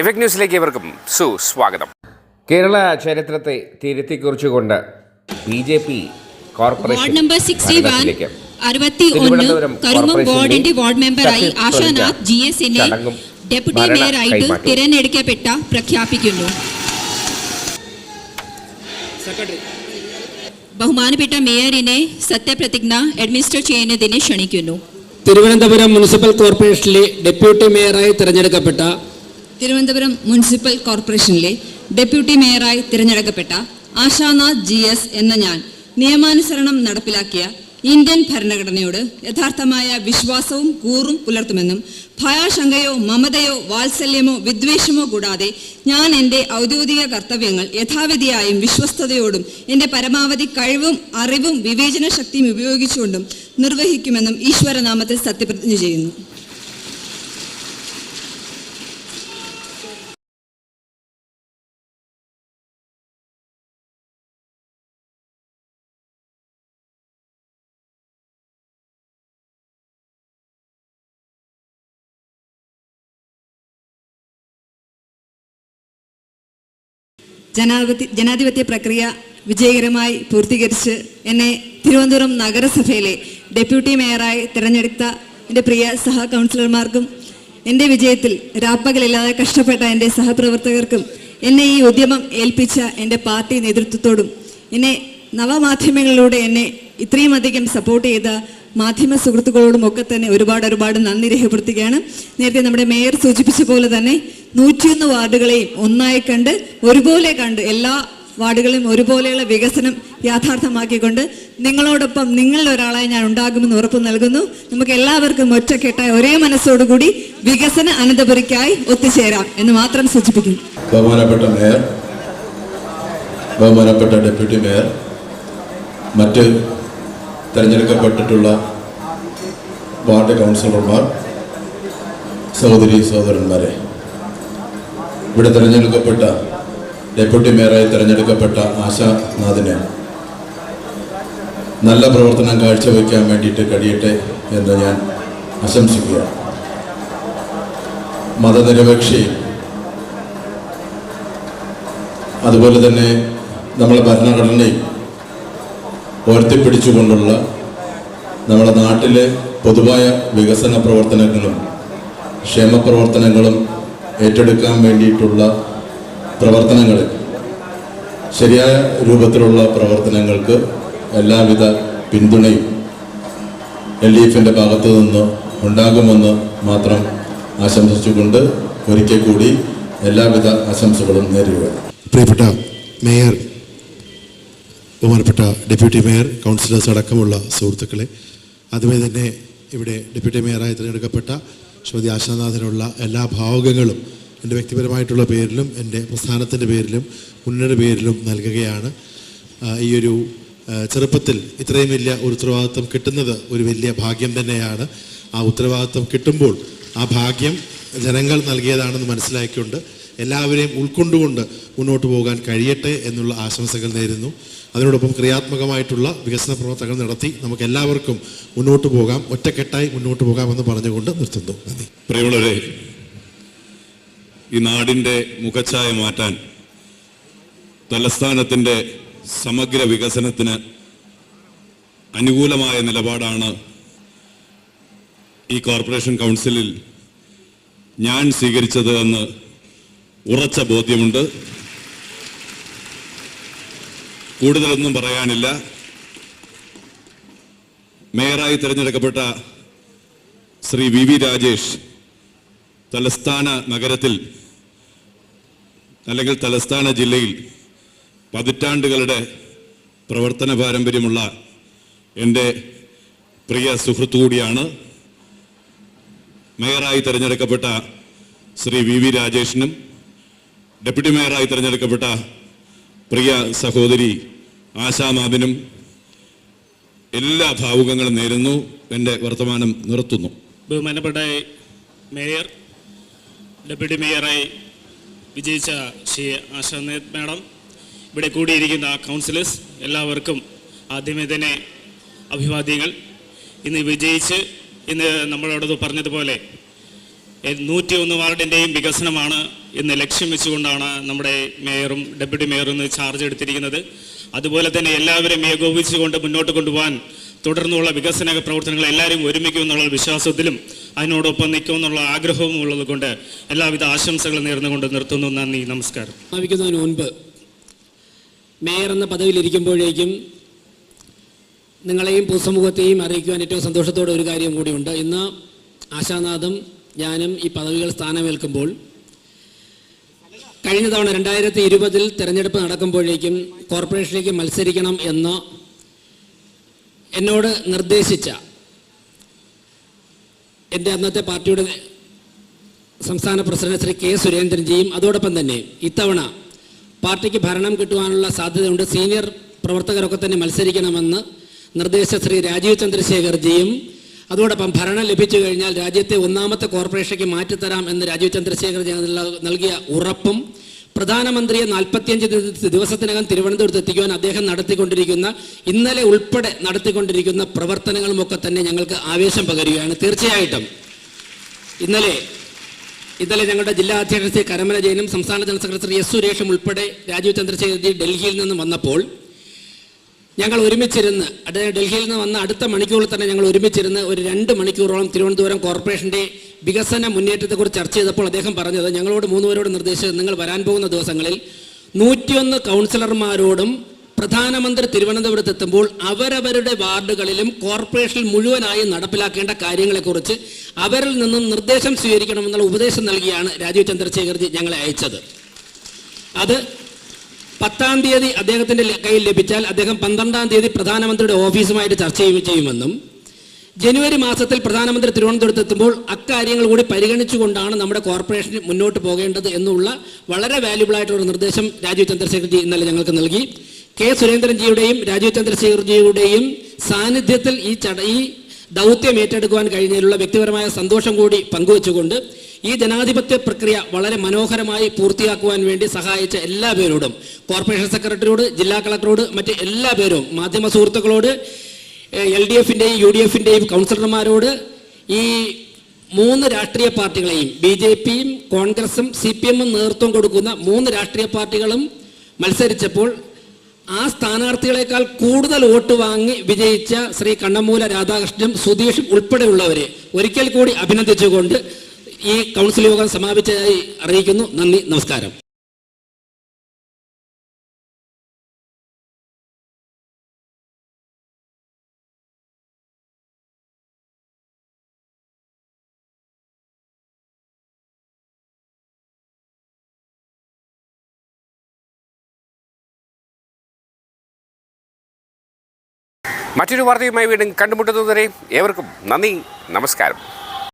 Effect ന്യൂസിലേക്ക് ഇവർക്കും സുസ്വാഗതം. കേരള ചരിത്രത്തെ തിരുത്തിക്കുറിച്ചുകൊണ്ട് B J P corporation Thiruvananthapuram G ചടങ്ങും ഡെപ്യൂട്ടി മേയറായിട്ട്. തിരഞ്ഞെടുക്കപ്പെട്ട പ്രഖ്യാപിക്കുന്നു. ബഹുമാനപ്പെട്ട മേയറിനെ സത്യപ്രതിജ്ഞ അഡ്മിനിസ്റ്റർ ചെയ്യുന്നതിന് ക്ഷണിക്കുന്നു. തിരുവനന്തപുരം മുനിസിപ്പൽ കോർപ്പറേഷനിലെ ഡെപ്യൂട്ടി മേയറായി തിരഞ്ഞെടുക്കപ്പെട്ട തിരുവനന്തപുരം മുനിസിപ്പൽ കോർപ്പറേഷനിലെ ഡെപ്യൂട്ടി മേയറായി തിരഞ്ഞെടുക്കപ്പെട്ട ആശാനാഥ് ജി എസ് എന്ന ഞാൻ നിയമാനുസരണം നടപ്പിലാക്കിയ ഇന്ത്യൻ ഭരണഘടനയോട് യഥാർത്ഥമായ വിശ്വാസവും കൂറും പുലർത്തുമെന്നും ഭയാശങ്കയോ മമതയോ വാത്സല്യമോ വിദ്വേഷമോ കൂടാതെ ഞാൻ എന്റെ ഔദ്യോഗിക കർത്തവ്യങ്ങൾ യഥാവിധിയായും വിശ്വസ്തയോടും എന്റെ പരമാവധി കഴിവും അറിവും വിവേചന ശക്തിയും ഉപയോഗിച്ചുകൊണ്ടും നിർവഹിക്കുമെന്നും ഈശ്വരനാമത്തിൽ സത്യപ്രതിജ്ഞ ചെയ്യുന്നു. ജനാധിപത്യ ജനാധിപത്യ പ്രക്രിയ വിജയകരമായി പൂർത്തീകരിച്ച് എന്നെ തിരുവനന്തപുരം നഗരസഭയിലെ ഡെപ്യൂട്ടി മേയറായി തിരഞ്ഞെടുത്ത എന്റെ പ്രിയ സഹ കൗൺസിലർമാർക്കും എന്റെ വിജയത്തിൽ രാപ്പകലില്ലാതെ കഷ്ടപ്പെട്ട എന്റെ സഹപ്രവർത്തകർക്കും എന്നെ ഈ ഉദ്യമം ഏൽപ്പിച്ച എന്റെ പാർട്ടി നേതൃത്വത്തോടും എന്നെ നവമാധ്യമങ്ങളിലൂടെ എന്നെ ഇത്രയും അധികം സപ്പോർട്ട് ചെയ്ത മാധ്യമ സുഹൃത്തുക്കളോടും ഒക്കെ തന്നെ ഒരുപാട് ഒരുപാട് നന്ദി രേഖപ്പെടുത്തുകയാണ്. നേരത്തെ നമ്മുടെ മേയർ സൂചിപ്പിച്ച പോലെ തന്നെ നൂറ്റിയൊന്ന് വാർഡുകളെയും ഒന്നായി കണ്ട് ഒരുപോലെ കണ്ട് എല്ലാ വാർഡുകളെയും ഒരുപോലെയുള്ള വികസനം യാഥാർത്ഥ്യമാക്കിക്കൊണ്ട് നിങ്ങളോടൊപ്പം നിങ്ങളിൽ ഒരാളായി ഞാൻ ഉണ്ടാകുമെന്ന് ഉറപ്പ് നൽകുന്നു. നമുക്ക് എല്ലാവർക്കും ഒറ്റക്കെട്ടായി ഒരേ മനസ്സോടുകൂടി വികസന അനന്തപുരിക്കായി ഒത്തുചേരാം എന്ന് മാത്രം സൂചിപ്പിക്കുന്നു. ബഹുമാനപ്പെട്ട മേയർ ബഹുമാനപ്പെട്ട ഡെപ്യൂട്ടി മേയർ മറ്റ് തിരഞ്ഞെടുക്കപ്പെട്ടിട്ടുള്ള വാർഡ് കൗൺസിലർമാർ സഹോദരി സഹോദരന്മാരെ ഇവിടെ തിരഞ്ഞെടുക്കപ്പെട്ട ഡെപ്യൂട്ടി മേയറായി തിരഞ്ഞെടുക്കപ്പെട്ട ആശാനാഥിനെ നല്ല പ്രവർത്തനം കാഴ്ചവെക്കാൻ വേണ്ടിയിട്ട് കഴിയട്ടെ എന്ന് ഞാൻ ആശംസിക്കുകയാണ്. മതനിരപേക്ഷയും അതുപോലെ തന്നെ നമ്മളെ ഭരണഘടനയും ഉയർത്തിപ്പിടിച്ചുകൊണ്ടുള്ള നമ്മുടെ നാട്ടിലെ പൊതുവായ വികസന പ്രവർത്തനങ്ങളും ക്ഷേമ പ്രവർത്തനങ്ങളും ഏറ്റെടുക്കാൻ വേണ്ടിയിട്ടുള്ള പ്രവർത്തനങ്ങളിൽ ശരിയായ രൂപത്തിലുള്ള പ്രവർത്തനങ്ങൾക്ക് എല്ലാവിധ പിന്തുണയും എൽ ഡി എഫിന്റെ ഭാഗത്തു നിന്ന് ഉണ്ടാകുമെന്ന് മാത്രം ആശംസിച്ചുകൊണ്ട് ഒരിക്കൽ കൂടി എല്ലാവിധ ആശംസകളും നേരുകയാണ്. പ്രിയപ്പെട്ട മേയർ ബഹുമാനപ്പെട്ട ഡെപ്യൂട്ടി മേയർ കൗൺസിലേഴ്സ് അടക്കമുള്ള സുഹൃത്തുക്കളെ അതുപോലെ തന്നെ ഇവിടെ ഡെപ്യൂട്ടി മേയറായി തിരഞ്ഞെടുക്കപ്പെട്ട ശ്രീമതി ആശാനാഥനുള്ള എല്ലാ ഭാവുകങ്ങളും എന്റെ വ്യക്തിപരമായിട്ടുള്ള പേരിലും എന്റെ പ്രസ്ഥാനത്തിന്റെ പേരിലും മുന്നണി പേരിലും നൽകുകയാണ്. ഈ ഒരു ചെറുപ്പത്തിൽ ഇത്രയും വലിയ ഒരു ഉത്തരവാദിത്വം കിട്ടുന്നത് ഒരു വലിയ ഭാഗ്യം തന്നെയാണ്. ആ ഉത്തരവാദിത്വം കിട്ടുമ്പോൾ ആ ഭാഗ്യം ജനങ്ങൾ നൽകിയതാണെന്ന് മനസ്സിലാക്കിക്കൊണ്ട് എല്ലാവരെയും ഉൾക്കൊണ്ടുകൊണ്ട് മുന്നോട്ട് പോകാൻ കഴിയട്ടെ എന്നുള്ള ആശംസകൾ നേരുന്നു. അതിനോടൊപ്പം ക്രിയാത്മകമായിട്ടുള്ള വികസന പ്രവർത്തനങ്ങൾ നടത്തി നമുക്ക് എല്ലാവർക്കും മുന്നോട്ട് പോകാം ഒറ്റക്കെട്ടായി മുന്നോട്ട് പോകാം പോകാമെന്ന് പറഞ്ഞുകൊണ്ട് നിർത്തുന്നു. നന്ദി. പ്രിയമുള്ളവരെ ഈ നാടിന്റെ മുഖച്ഛായ മാറ്റാൻ തലസ്ഥാനത്തിന്റെ സമഗ്ര വികസനത്തിന് അനുകൂലമായ നിലപാടാണ് ഈ കോർപ്പറേഷൻ കൗൺസിലിൽ ഞാൻ സ്വീകരിച്ചത് എന്ന് ഉറച്ച ബോധ്യമുണ്ട്. കൂടുതലൊന്നും പറയാനില്ല. മേയറായി തിരഞ്ഞെടുക്കപ്പെട്ട ശ്രീ വി വി രാജേഷ് തലസ്ഥാന നഗരത്തിൽ അല്ലെങ്കിൽ തലസ്ഥാന ജില്ലയിൽ പതിറ്റാണ്ടുകളുടെ പ്രവർത്തന പാരമ്പര്യമുള്ള എന്റെ പ്രിയ സുഹൃത്തു കൂടിയാണ് മേയറായി തിരഞ്ഞെടുക്കപ്പെട്ട ശ്രീ വി വി രാജേഷിനും ഡെപ്യൂട്ടി മേയറായി തിരഞ്ഞെടുക്കപ്പെട്ട പ്രിയ സഹോദരി ആശാനാഥിനും എല്ലാ ഭാവുകങ്ങളും നേരുന്നു. എന്റെ വർത്തമാനം നിർത്തുന്നു. ബഹുമാനപ്പെട്ട മേയർ ഡെപ്യൂട്ടി മേയറായി വിജയിച്ച ശ്രീ ആശാ മാഡം ഇവിടെ കൂടിയിരിക്കുന്ന കൗൺസിലേഴ്സ് എല്ലാവർക്കും ആദ്യമേ തന്നെ അഭിവാദ്യങ്ങൾ. ഇന്ന് വിജയിച്ച് ഇന്ന് നമ്മളോടത് പറഞ്ഞതുപോലെ നൂറ്റി ഒന്ന് വാർഡിന്റെയും വികസനമാണ് ഇന്ന് ലക്ഷ്യം വെച്ചുകൊണ്ടാണ് നമ്മുടെ മേയറും ഡെപ്യൂട്ടി മേയറും ചാർജ് എടുത്തിരിക്കുന്നത്. അതുപോലെ തന്നെ എല്ലാവരും ഏകോപിച്ചുകൊണ്ട് മുന്നോട്ട് കൊണ്ടുപോകാൻ തുടർന്നുള്ള വികസന പ്രവർത്തനങ്ങൾ എല്ലാവരും ഒരുമിക്കും എന്നുള്ള വിശ്വാസത്തിലും അതിനോടൊപ്പം നിൽക്കുമെന്നുള്ള ആഗ്രഹവും ഉള്ളത് കൊണ്ട് എല്ലാവിധ ആശംസകളും നേർന്നുകൊണ്ട് നിർത്തുന്നു. നന്ദി നമസ്കാരം. മുൻപ് മേയർ എന്ന പദവിയിലിരിക്കുമ്പോഴേക്കും നിങ്ങളെയും പൊതുസമൂഹത്തെയും അറിയിക്കുവാൻ ഏറ്റവും സന്തോഷത്തോടെ ഒരു കാര്യം കൂടിയുണ്ട്. ഇന്ന് ആശാനാഥും ഞാനും ഈ പദവികൾ സ്ഥാനമേൽക്കുമ്പോൾ കഴിഞ്ഞ തവണ രണ്ടായിരത്തി ഇരുപതിൽ തെരഞ്ഞെടുപ്പ് നടക്കുമ്പോഴേക്കും കോർപ്പറേഷനിലേക്ക് മത്സരിക്കണം എന്ന് എന്നോട് നിർദ്ദേശിച്ച എന്റെ അന്നത്തെ പാർട്ടിയുടെ സംസ്ഥാന പ്രസിഡന്റ് ശ്രീ കെ സുരേന്ദ്രൻജിയും അതോടൊപ്പം തന്നെ ഇത്തവണ പാർട്ടിക്ക് ഭരണം കിട്ടുവാനുള്ള സാധ്യതയുണ്ട്. സീനിയർ പ്രവർത്തകരൊക്കെ തന്നെ മത്സരിക്കണമെന്ന് നിർദ്ദേശ ശ്രീ രാജീവ് ചന്ദ്രശേഖർജിയും അതോടൊപ്പം ഭരണം ലഭിച്ചു കഴിഞ്ഞാൽ രാജ്യത്തെ ഒന്നാമത്തെ കോർപ്പറേഷനിലേക്ക് മാറ്റിത്തരാം എന്ന് രാജീവ് ചന്ദ്രശേഖർജി നൽകിയ ഉറപ്പും പ്രധാനമന്ത്രിയെ നാൽപ്പത്തിയഞ്ച് ദിവസത്തിനകം തിരുവനന്തപുരത്ത് എത്തിക്കുവാൻ അദ്ദേഹം നടത്തിക്കൊണ്ടിരിക്കുന്ന ഇന്നലെ ഉൾപ്പെടെ നടത്തിക്കൊണ്ടിരിക്കുന്ന പ്രവർത്തനങ്ങളുമൊക്കെ തന്നെ ഞങ്ങൾക്ക് ആവേശം പകരുകയാണ്. തീർച്ചയായിട്ടും. ഇന്നലെ ഇന്നലെ ഞങ്ങളുടെ ജില്ലാ അധ്യക്ഷൻ കരമന ജയനും സംസ്ഥാന ജനറൽ സെക്രട്ടറി എസ് സുരേഷും ഉൾപ്പെടെ രാജീവ് ചന്ദ്രശേഖർജി ഡൽഹിയിൽ നിന്ന് വന്നപ്പോൾ ഞങ്ങൾ ഒരുമിച്ചിരുന്ന് ഡൽഹിയിൽ നിന്ന് വന്ന അടുത്ത മണിക്കൂറിൽ തന്നെ ഞങ്ങൾ ഒരുമിച്ചിരുന്ന് ഒരു രണ്ട് മണിക്കൂറോളം തിരുവനന്തപുരം കോർപ്പറേഷന്റെ വികസന മുന്നേറ്റത്തെക്കുറിച്ച് ചർച്ച ചെയ്തപ്പോൾ അദ്ദേഹം പറഞ്ഞത് ഞങ്ങളോട് മൂന്നുപേരോട് നിർദ്ദേശിച്ചത് നിങ്ങൾ വരാൻ പോകുന്ന ദിവസങ്ങളിൽ നൂറ്റിയൊന്ന് കൗൺസിലർമാരോടും പ്രധാനമന്ത്രി തിരുവനന്തപുരത്ത് എത്തുമ്പോൾ അവരവരുടെ വാർഡുകളിലും കോർപ്പറേഷൻ മുഴുവനായി നടപ്പിലാക്കേണ്ട കാര്യങ്ങളെക്കുറിച്ച് അവരിൽ നിന്നും നിർദ്ദേശം സ്വീകരിക്കണമെന്നുള്ള ഉപദേശം നൽകിയാണ് രാജീവ് ചന്ദ്രശേഖർജി ഞങ്ങളെ അയച്ചത്. അത് പത്താം തീയതി അദ്ദേഹത്തിന്റെ കയ്യിൽ ലഭിച്ചാൽ അദ്ദേഹം പന്ത്രണ്ടാം തീയതി പ്രധാനമന്ത്രിയുടെ ഓഫീസുമായിട്ട് ചർച്ച ചെയ്യുമെന്നും ജനുവരി മാസത്തിൽ പ്രധാനമന്ത്രി തിരുവനന്തപുരത്ത് എത്തുമ്പോൾ അക്കാര്യങ്ങൾ കൂടി പരിഗണിച്ചുകൊണ്ടാണ് നമ്മുടെ കോർപ്പറേഷൻ മുന്നോട്ട് പോകേണ്ടത് എന്നുള്ള വളരെ വാല്യുബിൾ ആയിട്ടുള്ള നിർദ്ദേശം രാജീവ് ചന്ദ്രശേഖർജി ഇന്നലെ ഞങ്ങൾക്ക് നൽകി. കെ സുരേന്ദ്രൻജിയുടെയും രാജീവ് ചന്ദ്രശേഖർജിയുടെയും സാന്നിധ്യത്തിൽ ഈ ചട ഈ ദൗത്യം ഏറ്റെടുക്കുവാൻ കഴിഞ്ഞതിലുള്ള വ്യക്തിപരമായ സന്തോഷം കൂടി പങ്കുവച്ചുകൊണ്ട് ഈ ജനാധിപത്യ പ്രക്രിയ വളരെ മനോഹരമായി പൂർത്തിയാക്കുവാൻ വേണ്ടി സഹായിച്ച എല്ലാ പേരോടും കോർപ്പറേഷൻ സെക്രട്ടറിയോട് ജില്ലാ കളക്ടറോട് മറ്റ് എല്ലാ പേരും മാധ്യമ സുഹൃത്തുക്കളോട് എൽ ഡി എഫിന്റെയും യു ഡി എഫിന്റെയും കൗൺസിലർമാരോട് ഈ മൂന്ന് രാഷ്ട്രീയ പാർട്ടികളെയും ബി ജെ പിയും കോൺഗ്രസും സി പി എമ്മും നേതൃത്വം കൊടുക്കുന്ന മൂന്ന് രാഷ്ട്രീയ പാർട്ടികളും മത്സരിച്ചപ്പോൾ ആ സ്ഥാനാർത്ഥികളെക്കാൾ കൂടുതൽ വോട്ട് വാങ്ങി വിജയിച്ച ശ്രീ കണ്ണമൂല രാധാകൃഷ്ണനും സുധീഷും ഉൾപ്പെടെയുള്ളവരെ ഒരിക്കൽ കൂടി അഭിനന്ദിച്ചുകൊണ്ട് ഈ കൗൺസിൽ യോഗം സമാപിച്ചതായി അറിയിക്കുന്നു. നന്ദി നമസ്കാരം. മറ്റൊരു വാർത്തയുമായി വീണ്ടും കണ്ടുമുട്ടുന്നതുവരെ ഏവർക്കും നന്ദി നമസ്കാരം.